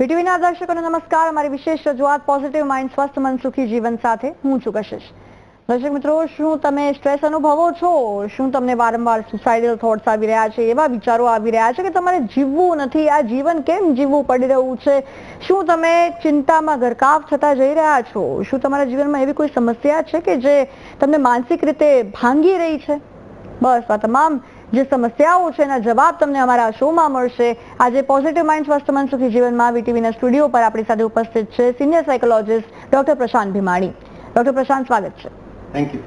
વીટીવીના દર્શકોને નમસ્કાર. અમારી વિશેષ રજૂઆત પોઝિટિવ માઇન્ડ સ્વસ્થ મન, સુખી જીવન સાથે હું છું કશિશ. દર્શક મિત્રો, શું તમે સ્ટ્રેસ અનુભવો છો? શું તમને વારંવાર સુસાઇડલ થોટ્સ આવી રહ્યા છે? એવા વિચારો આવી રહ્યા છે કે તમારે જીવવું નથી? આ જીવન કેમ જીવવું પડી રહ્યું છે? શું તમે ચિંતામાં ગરકાવ થતા જઈ રહ્યા છો? શું તમારા જીવનમાં એવી કોઈ સમસ્યા છે કે જે તમને માનસિક રીતે ભાંગી રહી છે? બસ, આ તમામ જે સમસ્યાઓ છે એના જવાબ તમને અમારા શોમાં મળશે. આજે પોઝિટિવ માઇન્ડ સ્વસ્થ મન સુખી જીવનમાં વીટીવીના સ્ટુડિયો પર આપણી સાથે ઉપસ્થિત છે senior psychologist doctor Prashant Bhimani. Doctor Prashant સ્વાગત છે. થેન્ક યુ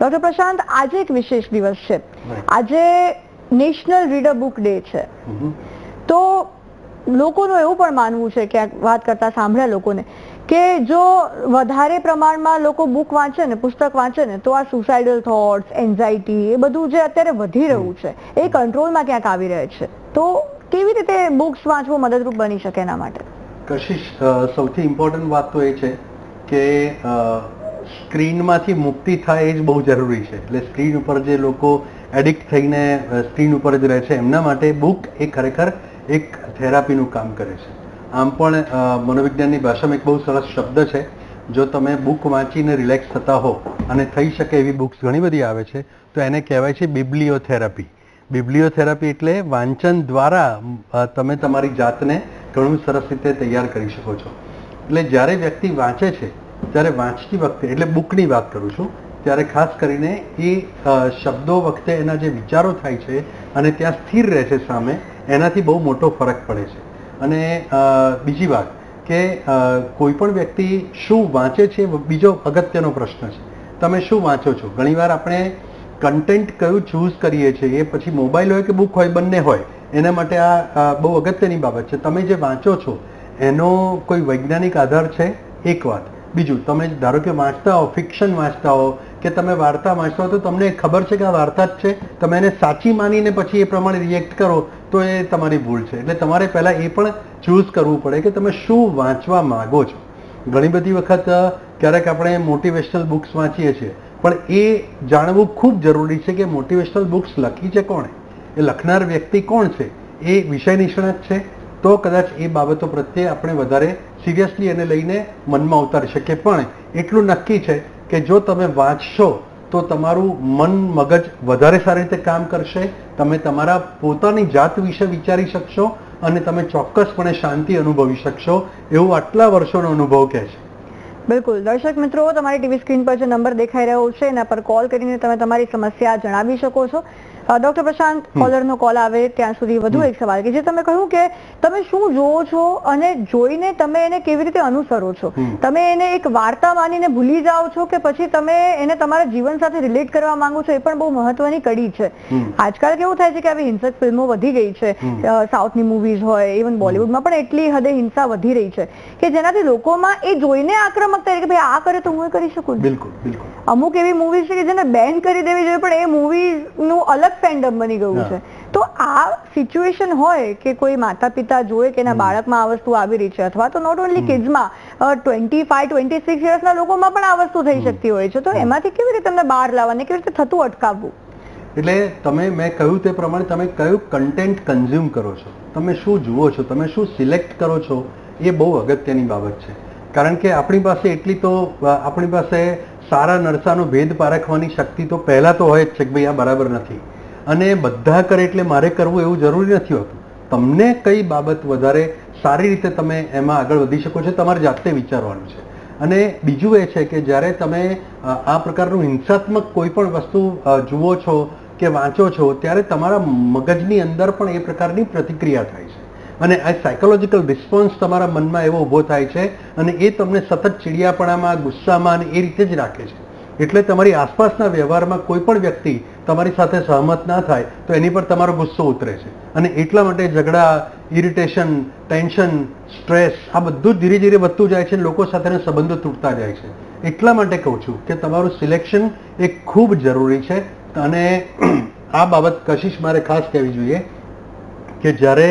ડોક્ટર પ્રશાંત આજે એક વિશેષ દિવસ છે. આજે નેશનલ રીડર બુક ડે છે. તો લોકોનું એવું પણ માનવું છે કે વાત કરતા સાંભળ્યા લોકોને. કે જો વધારે પ્રમાણમાં લોકો બુક વાંચે ને, પુસ્તક વાંચે ને, તો આ સુસાઇડલ થોટ્સ એન્ઝાઇટી એ બધું જે અત્યારે વધી રહ્યું છે, એ કંટ્રોલમાં ક્યાંક આવી રહે છે. તો કેવી રીતે બુક્સ વાંચવું મદદરૂપ બની શકે એના માટે? કશિશ સૌથી ઇમ્પોર્ટન્ટ વાત તો એ છે કે સ્ક્રીનમાંથી મુક્તિ થાય એ જ બહુ જરૂરી છે. એટલે સ્ક્રીન ઉપર જે લોકો એડિક્ટ થઈને સ્ક્રીન ઉપર જ રહે છે, એમના માટે બુક એ ખરેખર એક થેરાપીનું કામ કરે છે. આમ પણ મનોવિજ્ઞાનની ભાષામાં એક બહુ સરસ શબ્દ છે, જો તમે બુક વાંચીને રિલેક્સ થતા હો અને થઈ શકે એવી બુક્સ ઘણી બધી આવે છે, તો એને કહેવાય છે બિબ્લિયોથેરાપી બિબ્લિયોથેરાપી એટલે વાંચન દ્વારા તમે તમારી જાતને ઘણું સરસ રીતે તૈયાર કરી શકો છો. એટલે જ્યારે વ્યક્તિ વાંચે છે, ત્યારે વાંચતી વખતે, એટલે બુકની વાત કરું છું, ત્યારે ખાસ કરીને એ શબ્દો વખતે એના જે વિચારો થાય છે અને ત્યાં સ્થિર રહે છે સામે, એનાથી બહુ મોટો ફરક પડે છે. અને બીજી વાત કે કોઈ પણ વ્યક્તિ શું વાંચે છે બીજો અગત્યનો પ્રશ્ન છે. તમે શું વાંચો છો? ઘણીવાર આપણે કન્ટેન્ટ કયું ચૂઝ કરીએ છીએ, એ પછી મોબાઈલ હોય કે બુક હોય, બંને હોય, એના માટે આ બહુ અગત્યની બાબત છે. તમે જે વાંચો છો, એનો કોઈ વૈજ્ઞાનિક આધાર છે? એક વાત. બીજું, તમે ધારો કે વાંચતા હો ફિક્શન વાંચતા હો, કે તમે વાર્તા વાંચતા હો, તો તમને ખબર છે કે આ વાર્તા જ છે? તમે એને સાચી માનીને પછી એ પ્રમાણે રિએક્ટ કરો તો એ તમારી ભૂલ છે. એટલે તમારે પહેલાં એ પણ ચૂઝ કરવું પડે કે તમે શું વાંચવા માગો છો. ઘણી બધી વખત ક્યારેક આપણે મોટિવેશનલ બુક્સ વાંચીએ છીએ, પણ એ જાણવું ખૂબ જરૂરી છે કે મોટિવેશનલ બુક્સ લખી છે કોણે? એ લખનાર વ્યક્તિ કોણ છે? એ વિષય નિષ્ણાત છે. તો કદાચ એ બાબતો પ્રત્યે આપણે વધારે સિરિયસલી એને લઈને મનમાં ઉતારી શકીએ. પણ એટલું નક્કી છે કે જો તમે વાંચશો તો તમારું મન, મગજ વધારે સારી રીતે કામ કરશે. તમે તમારા પોતાની જાત વિશે વિચારી શકશો અને તમે ચોક્કસપણે શાંતિ અનુભવી શકશો. એવું આટલા વર્ષોનો અનુભવ કહે છે. બિલકુલ. દર્શક મિત્રો, તમારી ટીવી સ્ક્રીન પર જે નંબર દેખાઈ રહ્યો છે, એના પર કોલ કરીને તમે તમારી સમસ્યા જણાવી શકો છો. ડોક્ટર પ્રશાંત કોલરનો કોલ આવે ત્યાં સુધી વધુ એક સવાલ કે જે તમે કહ્યું કે તમે શું જોવો છો અને જોઈને તમે એને કેવી રીતે અનુસરો છો? તમે એને એક વાર્તા માનીને ભૂલી જાઓ છો કે પછી તમે એને તમારા જીવન સાથે રિલેટ કરવા માંગો છો એ પણ બહુ મહત્વની કડી છે. આજકાલ કેવું થાય છે કે આવી હિંસક ફિલ્મો વધી ગઈ છે. સાઉથની મૂવીઝ હોય ઇવન બોલિવૂડમાં પણ એટલી હદે હિંસા વધી રહી છે કે જેનાથી લોકોમાં એ જોઈને આક્રમકતા કે ભાઈ આ કરે તો હું એ કરી શકું બિલકુલ બિલકુલ. અમુક એવી મૂવીઝ છે કે જેને બેન કરી દેવી જોઈએ પણ એ મૂવીઝનું અલગ ફેન્ડમ બની ગયું છે. તો આ સિચ્યુએશન હોય કે કોઈ માતા પિતા જોવે કે એના બાળકમાં આ વસ્તુ આવી રહી છે અથવા તો નોટ ઓનલી કિડ્સમાં ટ્વેન્ટી ફાઈવ ટ્વેન્ટી સિક્સ યર્સના લોકોમાં પણ આ વસ્તુ થઈ શકતી હોય છે. તો એમાંથી કેવી રીતે તમને બહાર લાવવાને કેવી રીતે થતું અટકાવવું? એટલે તમે મેં કહ્યું તે પ્રમાણે તમે કયું કન્ટેન્ટ કન્ઝ્યુમ કરો છો? તમે શું જુઓ છો? તમે શું સિલેક્ટ કરો છો? એ બહુ અગત્યની બાબત છે. કારણ કે આપણી પાસે એટલી તો આપણી પાસે સારા નરસાનો ભેદ પારખવાની શક્તિ તો પહેલા તો હોય જ છે કે ભાઈ આ બરાબર નથી. અને બધા કરે એટલે મારે કરવું એવું જરૂરી નથી હોતું. તમને કઈ બાબત વધારે સારી રીતે તમે એમાં આગળ વધી શકો છો, તમારે જાતે વિચારવાનું છે. અને બીજું એ છે કે જ્યારે તમે આ પ્રકારનું હિંસાત્મક કોઈ પણ વસ્તુ જુઓ છો કે વાંચો છો, ત્યારે તમારા મગજની અંદર પણ એ પ્રકારની પ્રતિક્રિયા થાય છે. અને આ સાયકોલોજીકલ રિસ્પોન્સ તમારા મનમાં એવો ઊભો થાય છે અને એ તમને સતત ચીડિયાપણામાં, ગુસ્સામાં અને એ રીતે જ રાખે છે. એટલે તમારી આસપાસના વ્યવહારમાં કોઈ પણ વ્યક્તિ તમારી સાથે સહમત ના થાય, તો એની પર તમારો ગુસ્સો ઉતરે છે. અને એટલા માટે ઝઘડા ઇરિટેશન ટેન્શન સ્ટ્રેસ આ બધું ધીરે ધીરે વધતું જાય છે લોકો સાથેના સંબંધો તૂટતા જાય છે. એટલા માટે કહું છું કે તમારું સિલેક્શન એ ખૂબ જરૂરી છે અને આ બાબત કશિશ મારે ખાસ કહેવી જોઈએ કે જ્યારે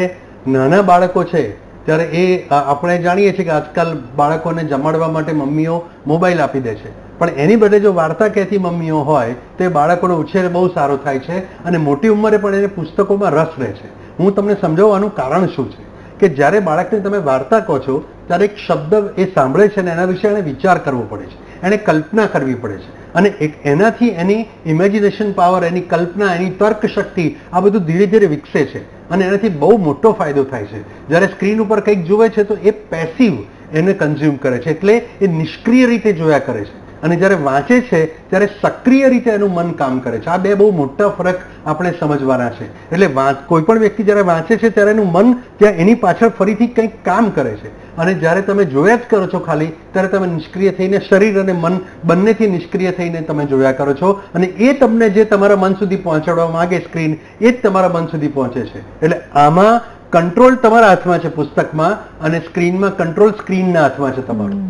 નાના બાળકો છે, ત્યારે એ આપણે જાણીએ છીએ કે આજકાલ બાળકોને જમાડવા માટે મમ્મીઓ મોબાઈલ આપી દે છે. પણ એની બદલે જો વાર્તા કહેતી મમ્મીઓ હોય, તો એ બાળકોનો ઉછેર બહુ સારો થાય છે અને મોટી ઉંમરે પણ એને પુસ્તકોમાં રસ રહે છે. હું તમને સમજાવવાનું કારણ શું છે? કે જ્યારે બાળકને તમે વાર્તા કહો છો, ત્યારે એક શબ્દ એ સાંભળે છે અને એના વિશે એને વિચાર કરવો પડે છે. એને કલ્પના કરવી પડે છે. અને એક એનાથી એની ઇમેજિનેશન પાવર એની કલ્પના, એની તર્ક શક્તિ આ બધું ધીરે ધીરે વિકસે છે. અને એનાથી બહુ મોટો ફાયદો થાય છે. જ્યારે સ્ક્રીન ઉપર કંઈક જુએ છે, તો એ પેસિવ એને કન્ઝ્યુમ કરે છે. એટલે એ નિષ્ક્રિય રીતે જોયા કરે છે. અને જ્યારે વાંચે છે, ત્યારે સક્રિય રીતે એનું મન કામ કરે છે. આ બે બહુ મોટા ફરક આપણે સમજવાના છે. એટલે કોઈ પણ વ્યક્તિ જ્યારે વાંચે છે, ત્યારે એનું મન ત્યાં એની પાછળ ફરીથી કંઈક કામ કરે છે. અને જ્યારે તમે જોયા જ કરો છો ખાલી, ત્યારે તમે નિષ્ક્રિય થઈને શરીર અને મન બંનેથી નિષ્ક્રિય થઈને તમે જોયા કરો છો. અને એ તમને જે તમારા મન સુધી પહોંચાડવા માંગે સ્ક્રીન, એ જ તમારા મન સુધી પહોંચે છે. એટલે આમાં કંટ્રોલ તમારા હાથમાં છે પુસ્તકમાં અને સ્ક્રીનમાં કંટ્રોલ સ્ક્રીનના હાથમાં છે તમારું.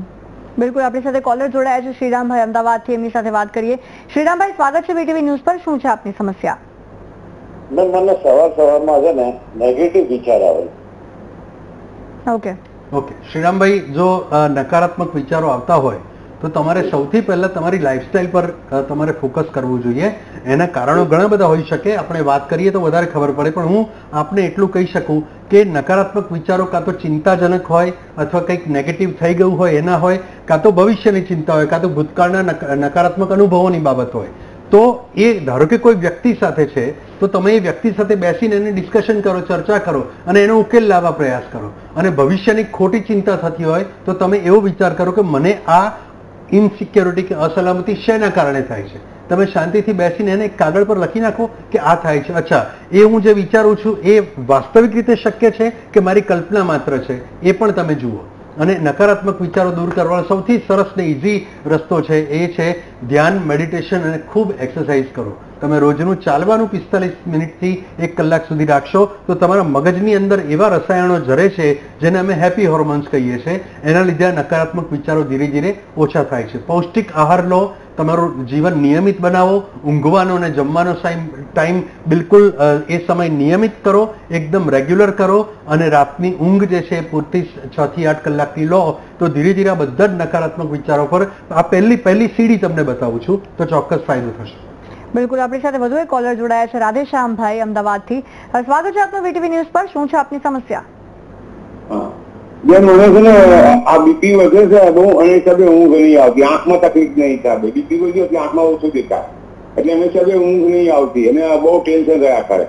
બિલકુલ આપણી સાથે કોલર જોડાયા છે. શ્રીરામભાઈ અમદાવાદથી એમની સાથે વાત કરીએ. શ્રીરામભાઈ સ્વાગત છે બીટીવી ન્યૂઝ પર. શું છે આપની સમસ્યા? મેં મને સવાર સવારમાં છે ને નેગેટિવ વિચાર આવે ઓકે ઓકે શ્રીરામભાઈ જો નકારાત્મક વિચારો આવતા હોય તો તમારે સૌથી પહેલા તમારી લાઈફસ્ટાઈલ પર તમારે ફોકસ કરવું જોઈએ. એના કારણો ઘણા બધા હોઈ શકે. આપણે વાત કરીએ તો વધારે ખબર પડે, પણ હું આપને એટલું કહી શકું કે નકારાત્મક વિચારો કાં તો ચિંતાજનક હોય અથવા કંઈક નેગેટિવ થઈ ગયું હોય, એના હોય, કાં તો ભવિષ્યની ચિંતા હોય, કાં તો ભૂતકાળના નકારાત્મક અનુભવોની બાબત હોય. તો એ ધારો કે કોઈ વ્યક્તિ સાથે છે, તો તમે એ વ્યક્તિ સાથે બેસીને એને ડિસ્કશન કરો, ચર્ચા કરો અને એનો ઉકેલ લાવવા પ્રયાસ કરો. અને ભવિષ્યની ખોટી ચિંતા થતી હોય, તો તમે એવો વિચાર કરો કે મને આ ઇનસિક્યોરિટી કે અસલામતી શેના કારણે થાય છે? તમે શાંતિથી બેસીને એને કાગળ પર લખી નાખો કે આ થાય છે. અચ્છા, એ હું જે વિચારું છું, એ વાસ્તવિક રીતે શક્ય છે કે મારી કલ્પના માત્ર છે? એ પણ તમે જુઓ. અને નકારાત્મક વિચારો દૂર કરવાનો સૌથી સરસ ને ઇઝી રસ્તો છે એ છે ધ્યાન મેડિટેશન અને ખૂબ એક્સરસાઇઝ કરો. તમે રોજનું ચાલવાનું પિસ્તાલીસ મિનિટથી એક કલાક સુધી રાખશો, તો તમારા મગજની અંદર એવા રસાયણો જરે છે, જેને અમે હેપી હોર્મોન્સ કહીએ છીએ. એના લીધે નકારાત્મક વિચારો ધીરે ધીરે ઓછા થાય છે. પૌષ્ટિક આહાર લો, તમારું જીવન નિયમિત બનાવો, ઊંઘવાનો અને જમવાનો ટાઈમ બિલકુલ એ સમય નિયમિત કરો, એકદમ રેગ્યુલર કરો, અને રાતની ઊંઘ જે છે પૂરતી છ થી આઠ કલાકની લો, તો ધીરે ધીરે બધા જ નકારાત્મક વિચારો પર આ પહેલી પહેલી સીડી તમને બતાવું છું, તો ચોક્કસ ફાયદો થશે. બિલકુલ આપણી સાથે વધુ એક કોલર જોડાયા છે રાધેશ્યામભાઈ અમદાવાદથી. સ્વાગત છે આપનું વીટીવી ન્યૂઝ પર. શું છે આપની સમસ્યા? બેન મને છે ને આ બીપી વધે છે બહુ અને હિસાબે ઊંઘ નહીં આવતી. આંખમાં તકલીફ નહીં હિસાબે બીપી વધ્યો એટલે આંખમાં ઓછું દેખાય. એટલે એને હિસાબે ઊંઘ નહીં આવતી. અને બહુ ટેન્શન રહ્યા કરે.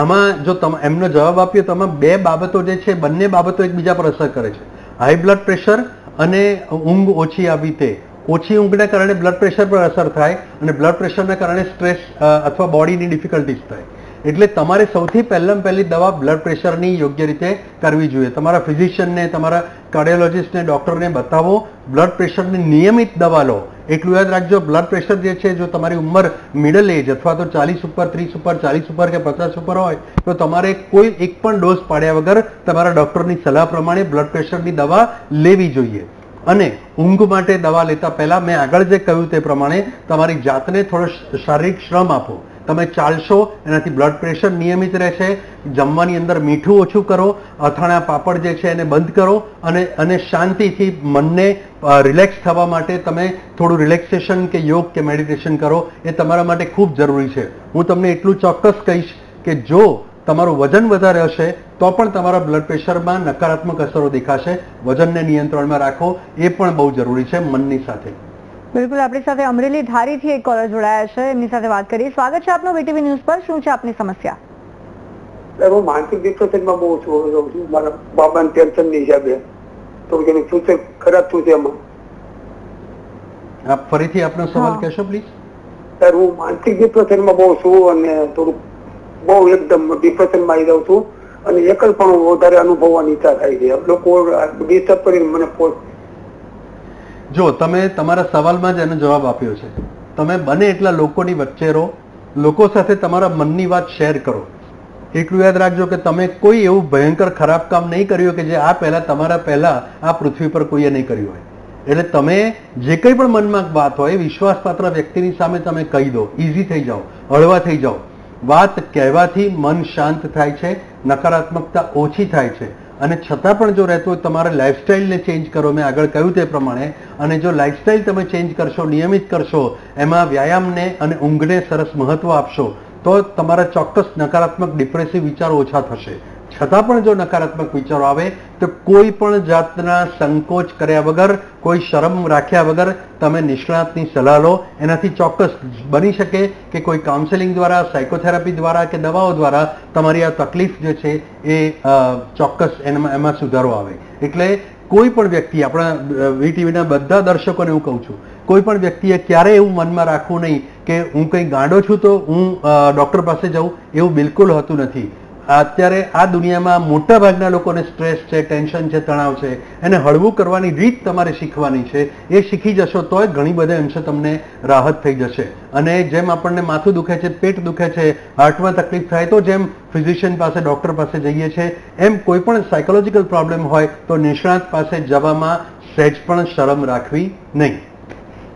આમાં જો તમે એમનો જવાબ આપ્યો તો બે બાબતો જે છે બંને બાબતો એકબીજા પર અસર કરે છે. હાઈ બ્લડ પ્રેશર અને ઊંઘ ઓછી આવી તે. ઓછી ઊંઘના કારણે બ્લડ પ્રેશર પર અસર થાય અને બ્લડ પ્રેશરના કારણે સ્ટ્રેસ અથવા બોડીની ડિફિકલ્ટીઝ થાય. એટલે તમારે સૌથી પહેલાં પહેલી દવા બ્લડ પ્રેશરની યોગ્ય રીતે કરવી જોઈએ. તમારા ફિઝિશિયનને તમારા કાર્ડિયોલોજિસ્ટને ડૉક્ટરને બતાવો બ્લડ પ્રેશરની નિયમિત દવા લો. એટલું યાદ રાખજો બ્લડ પ્રેશર જે છે, જો તમારી ઉંમર મિડલ એજ અથવા તો ચાલીસ ઉપર, ત્રીસ ઉપર, ચાલીસ ઉપર કે પચાસ ઉપર હોય, તો તમારે કોઈ એક પણ ડોઝ પાડ્યા વગર તમારા ડૉક્ટરની સલાહ પ્રમાણે બ્લડ પ્રેશરની દવા લેવી જોઈએ. અને ઊંઘ માટે દવા લેતા પહેલા મેં આગળ જે કહ્યું તે પ્રમાણે તમારી જાતને થોડો શારીરિક શ્રમ આપો. તમે ચાલશો, એનાથી બ્લડ પ્રેશર નિયમિત રહેશે જમવાની અંદર મીઠું ઓછું કરો, અથાણા પાપડ જે છે એને બંધ કરો, અને અને શાંતિથી મનને રિલેક્સ થવા માટે તમે થોડું રિલેક્સેશન કે યોગ કે મેડિટેશન કરો, એ તમારા માટે ખૂબ જરૂરી છે. હું તમને એટલું ચોક્કસ કહીશ કે જો તમારું વજન વધારે હશે તો પણ તમારા બ્લડ પ્રેશરમાં નકારાત્મક અસરો દેખાશે. વજનને નિયંત્રણમાં રાખો એ પણ બહુ જરૂરી છે મનની સાથે. બિલકુલ આપણી સાથે અમરેલી ધારીથી એક કોલર જોડાયા છે. એમની સાથે વાત કરીએ. સ્વાગત છે આપનું વીટીવી ન્યૂઝ પર. શું છે આપની સમસ્યા? હું માનસિક ડિપ્રેશનમાં બહુ છું. રહું છું મારા બાબાને ટેન્શનની હિસાબે. તો એને શું છે? ખરાબ શું છે એમાં? આપ ફરીથી આપનો સવાલ. કહેશો પ્લીઝ ત્યારે હું માનસિક ડિપ્રેશનમાં બહુ છું અને થોડુંક બહુ એકદમ ડિપ્રેશનમાં આવી જાઉં છું. અને એકલપણું વધારે અનુભવવાની ઈચ્છા થાય છે. લોકો ડિસ્ટર્બ કરીને મને જો, તમે તમારા સવાલમાં જ એનો જવાબ આપ્યો છે. તમે બને એટલા લોકોની વચ્ચે રહો. લોકો સાથે તમારા મનની વાત શેર કરો. એટલું યાદ રાખજો કે તમે કોઈ એવું ભયંકર ખરાબ કામ નહીં કર્યું કે જે આ પહેલા તમારા પહેલા આ પૃથ્વી પર કોઈએ નહીં કર્યું હોય. એટલે તમે જે કંઈ પણ મનમાં વાત હોય, વિશ્વાસપાત્ર વ્યક્તિની સામે તમે કહી દો. ઇઝી થઈ જાઓ. હળવા થઈ જાઓ. વાત કહેવાથી મન શાંત થાય છે, નકારાત્મકતા ઓછી થાય છે. અને છતાં પણ જો રહેતું હોય, તમારે લાઈફસ્ટાઈલને ચેન્જ કરો. મેં આગળ કહ્યું તે પ્રમાણે. અને જો લાઇફસ્ટાઈલ તમે ચેન્જ કરશો, નિયમિત કરશો, એમાં વ્યાયામને અને ઊંઘને સરસ મહત્વ આપશો, તો તમારા ચોક્કસ નકારાત્મક ડિપ્રેસિવ વિચારો ઓછા થશે. છતાં પણ જો નકારાત્મક વિચારો આવે, તો કોઈ પણ જાતના સંકોચ કર્યા વગર, કોઈ શરમ રાખ્યા વગર તમે નિષ્ણાતની સલાહ લો. એનાથી ચોક્કસ બની શકે કે કોઈ કાઉન્સેલિંગ દ્વારા સાયકોથેરાપી દ્વારા કે દવાઓ દ્વારા તમારી આ તકલીફ જે છે એ ચોક્કસ એમાં એમાં સુધારો આવે. એટલે કોઈ પણ વ્યક્તિ, આપણા વીટીવીના બધા દર્શકોને હું કહું છું, કોઈ પણ વ્યક્તિએ ક્યારે એવું મનમાં રાખવું નહીં કે હું કંઈ ગાંડો છું તો હું ડૉક્ટર પાસે જાઉં, એવું બિલકુલ હોતું નથી. અત્યારે આ દુનિયામાં મોટા ભાગના લોકોને સ્ટ્રેસ છે, ટેન્શન છે, તણાવ છે. એને હળવું કરવાની રીત તમારે શીખવાની છે. એ શીખી જશો તોય ઘણી બધા અંશે તમને રાહત થઈ જશે. અને જેમ આપણને માથું દુખે છે, પેટ દુખે છે, હાર્ટમાં તકલીફ થાય, તો જેમ ફિઝિશિયન પાસે, ડૉક્ટર પાસે જઈએ છીએ એમ કોઈ પણ સાયકોલોજીકલ પ્રોબ્લેમ હોય, તો નિષ્ણાત પાસે જવામાં સહેજ પણ શરમ રાખવી નહીં.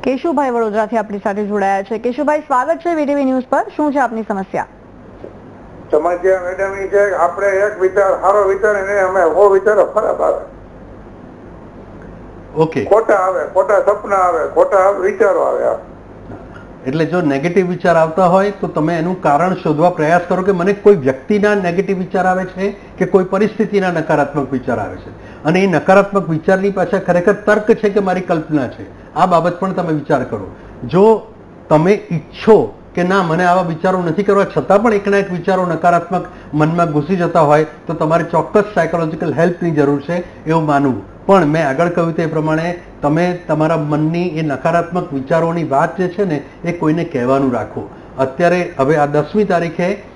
કેશુભાઈ વડોદરાથી આપણી સાથે જોડાયા છે. કેશુભાઈ, સ્વાગત છે વીટીવી ન્યૂઝ પર. શું છે આપની સમસ્યા? સમસ્યા મેડમ એ છે આપણે એક વિચાર સારો વિચાર એને અમે હો વિચારો ખરાબ આવે. ઓકે. ખોટા આવે ખોટા સપના આવે ખોટા વિચારો આવે એટલે જો નેગેટિવ વિચાર આવતા હોય તો તમે એનું કારણ શોધવા પ્રયાસ કરો કે મને કોઈ વ્યક્તિના નેગેટિવ વિચાર આવે છે કે કોઈ પરિસ્થિતિના નકારાત્મક વિચાર આવે છે. અને એ નકારાત્મક વિચારની પાછળ ખરેખર તર્ક છે કે મારી કલ્પના છે? આ બાબત પણ તમે વિચાર કરો. જો તમે ઈચ્છો કે ના, મને આવા વિચારો નથી કરવા. છતાં પણ એકના એક વિચારો નકારાત્મક મનમાં ઘૂસી જતા હોય તો તમારે ચોક્કસ સાયકોલોજીકલ હેલ્પની જરૂર છે એવું માનવું. પણ મેં આગળ કહ્યું તે પ્રમાણે તમે તમારા મનની એ નકારાત્મક વિચારોની વાત જે છે ને, એ કોઈને કહેવાનું રાખો. અત્યારે, હવે આ દસમી તારીખે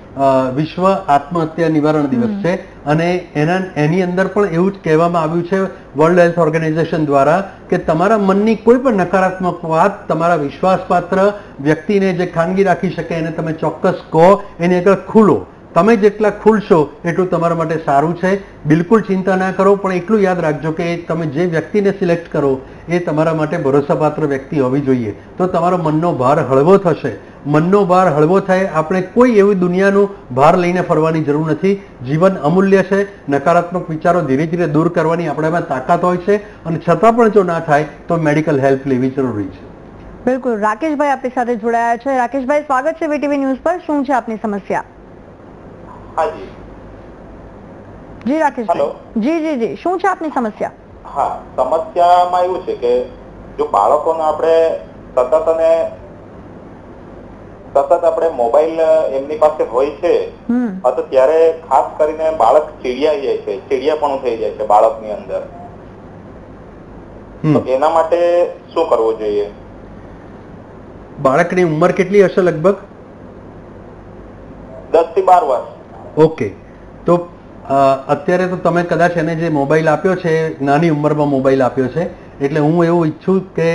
વિશ્વ આત્મહત્યા નિવારણ દિવસ છે. અને એના એની અંદર પણ એવું જ કહેવામાં આવ્યું છે વર્લ્ડ હેલ્થ ઓર્ગેનાઇઝેશન દ્વારા કે તમારા મનની કોઈ પણ નકારાત્મક વાત તમારા વિશ્વાસપાત્ર વ્યક્તિને જે ખાનગી રાખી શકે એને તમે ચોક્કસ કહો એની આગળ ખુલો. તમે જેટલા ખુલશો એટલું તમારા માટે સારું છે. બિલકુલ ચિંતા ના કરો, પણ એટલું યાદ રાખજો કે તમે જે વ્યક્તિને સિલેક્ટ કરો, એ તમારા માટે ભરોસાપાત્ર વ્યક્તિ હોવી જોઈએ. તો તમારો મનનો ભાર હળવો થશે. મનનો ભાર હળવો થાય, આપણે કોઈ એવી દુનિયાનું ભાર લઈને ફરવાની જરૂર નથી. જીવન અમૂલ્ય છે. નકારાત્મક વિચારો ધીરે ધીરે દૂર કરવાની આપણામાં તાકાત હોય છે. અને છતાં પણ જો ના થાય, તો મેડિકલ હેલ્પ લેવી જરૂરી છે. બિલકુલ. રાકેશભાઈ આપણી સાથે જોડાયા છે. રાકેશભાઈ, સ્વાગત છે વીટીવી ન્યૂઝ પર. શું છે આપની સમસ્યા? હાજી. જી રાકેશભાઈ. જી જી જી. શું છે આપની સમસ્યા? હા સમસ્યામાં એવું છે કે જો બાળકોને આપણે સતત અને સતત આપણે મોબાઈલ એમની પાસે હોય છે હમ. તો ત્યારે ખાસ કરીને બાળક ચીડિયા જાય છે ચીડિયાપણું થઈ જાય છે બાળકની અંદર. તો એના માટે શું કરવું જોઈએ? બાળકની ઉંમર કેટલી હશે લગભગ? દસથી બાર વર્ષ. ઓકે. તો અત્યારે તો તમે કદાચ એને જે મોબાઈલ આપ્યો છે, નાની ઉંમરમાં મોબાઈલ આપ્યો છે, એટલે હું એવું ઈચ્છું કે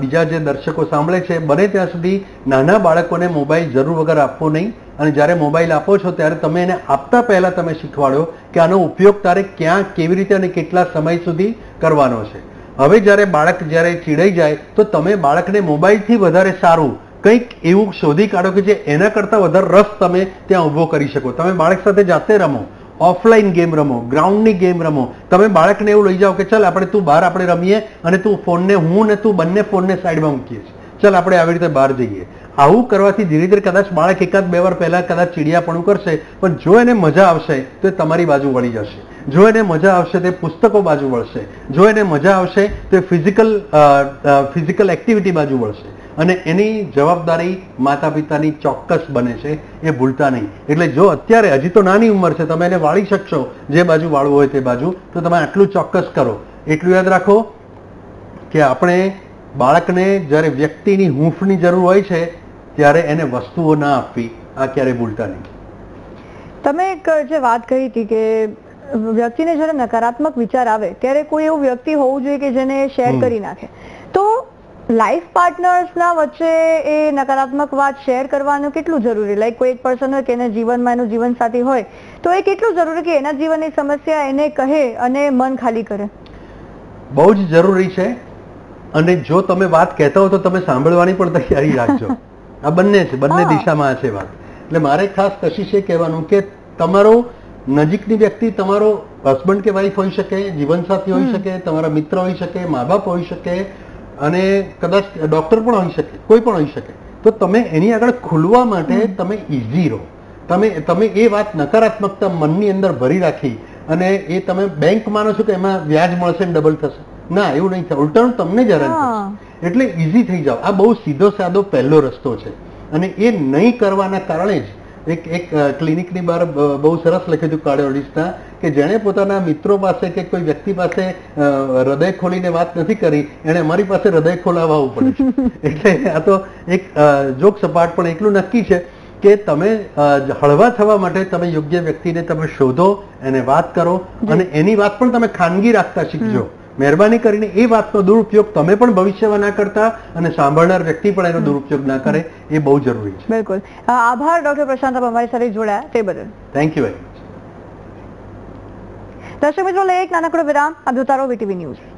બીજા જે દર્શકો સાંભળે છે, બને ત્યાં સુધી નાના બાળકોને મોબાઈલ જરૂર વગર આપવો નહીં. અને જ્યારે મોબાઈલ આપો છો, ત્યારે તમે એને આપતા પહેલા તમે શીખવાડો કે આનો ઉપયોગ તારે ક્યાં, કેવી રીતે અને કેટલા સમય સુધી કરવાનો છે. હવે જ્યારે બાળક જ્યારે ચીડાઈ જાય, તો તમે બાળકને મોબાઈલથી વધારે સારું કંઈક એવું શોધી કાઢો કે જે એના કરતાં વધારે રસ તમે ત્યાં ઊભો કરી શકો. તમે બાળક સાથે જાતે રમો. ઓફલાઈન ગેમ રમો. ગ્રાઉન્ડની ગેમ રમો. તમે બાળકને એવું લઈ જાઓ કે ચાલ આપણે તું બહાર આપણે રમીએ અને તું ફોનને હું ને તું બંને ફોનને સાઈડમાં મૂકીએ છીએ. ચાલ આપણે આવી રીતે બહાર જઈએ. આવું કરવાથી ધીરે ધીરે કદાચ બાળક એકાદ બે વાર પહેલા કદાચ ચીડિયાપણું કરશે, પણ જો એને મજા આવશે તો એ તમારી બાજુ વળી જશે. જો એને મજા આવશે તે પુસ્તકો બાજુ વળશે. જો એને મજા આવશે તો ફિઝિકલ ફિઝિકલ એક્ટિવિટી બાજુ વળશે. અને એની જવાબદારી માતા પિતાની ચોક્કસ બને છે એ ભૂલતા નહીં. એટલે જો અત્યારે હજી તો નાની ઉંમર છે તમે એને વાળી શકશો જે બાજુ વાળવું હોય તે બાજુ તો તમે આટલું ચોક્કસ કરો. એટલું યાદ રાખો કે આપણે બાળકને જ્યારે વ્યક્તિની હૂંફની જરૂર હોય છે ત્યારે એને વસ્તુઓ ના આપવી આ ક્યારે ભૂલતા નહીં. તમે એક જે વાત કહી હતી કે વ્યક્તિને જ્યારે નકારાત્મક વિચાર આવે ત્યારે કોઈ એવું વ્યક્તિ હોવું જોઈએ કે જેને શેર કરી નાખે. તો લાઈફ પાર્ટનર્સના વચ્ચે એ નકારાત્મક વાત શેર કરવાનું કેટલું જરૂરી? લાઈક કોઈ એક પર્સન હોય કે એના જીવનમાં એનું જીવનસાથી હોય તો એ કેટલું જરૂરી કે એના જીવનની સમસ્યા એને કહે અને મન ખાલી કરે? બહુ જ જરૂરી છે. અને જો તમે વાત કહેતા હો તો તમે સાંભળવાની પણ તૈયારી રાખજો. આ બંને છે બંને દિશામાં છે વાત. એટલે મારે ખાસ કશિશે કહેવાનું કે તમારો નજીકની વ્યક્તિ તમારો હસબન્ડ કે વાઈફ હોઈ શકે જીવનસાથી હોઈ શકે તમારા મિત્ર હોઈ શકે મા બાપ હોઈ શકે અને કદાચ ડોક્ટર પણ હોઈ શકે કોઈ પણ હોઈ શકે. તો તમે એની આગળ ખુલવા માટે તમે ઇઝી રહો. તમે તમે એ વાત નકારાત્મકતા મનની અંદર ભરી રાખી અને એ તમે બેંક માનો છો કે એમાં વ્યાજ મળશે ને ડબલ થશે. ના એવું નહીં થાય. ઉલટાનું તમને જ હેરાન એટલે ઈઝી થઈ જાઓ. આ બહુ સીધો સાદો પહેલો રસ્તો છે. અને એ નહીં કરવાના કારણે જ એક એક ક્લિનિકની બહાર બહુ સરસ લખ્યું હતું કાર્ડિયોલોજિસ્ટના કે જેણે પોતાના મિત્રો પાસે કે કોઈ વ્યક્તિ પાસે હૃદય ખોલીને વાત નથી કરી એણે અમારી પાસે હૃદય ખોલાવવા પડે છે. એટલે આ તો એક જોક સપાટ પણ એટલું નક્કી છે કે તમે હળવા થવા માટે તમે યોગ્ય વ્યક્તિને તમે શોધો એને વાત કરો અને એની વાત પણ તમે ખાનગી રાખતા શીખજો. મહેરબાની કરીને એ વાતનો દુરુપયોગ તમે પણ ભવિષ્યમાં ના કરતા અને સાંભળનાર વ્યક્તિ પણ એનો દુરુપયોગ ના કરે એ બહુ જરૂરી છે. બિલકુલ. આભાર ડોક્ટર પ્રશાંત અમારી સાથે જોડાયા. તે બદલ. થેન્ક યુ વેરી મચ દર્શક મિત્રો લઈએ એક નાનકડો વિરામ. આપ જોતા રહો વીટીવી ન્યૂઝ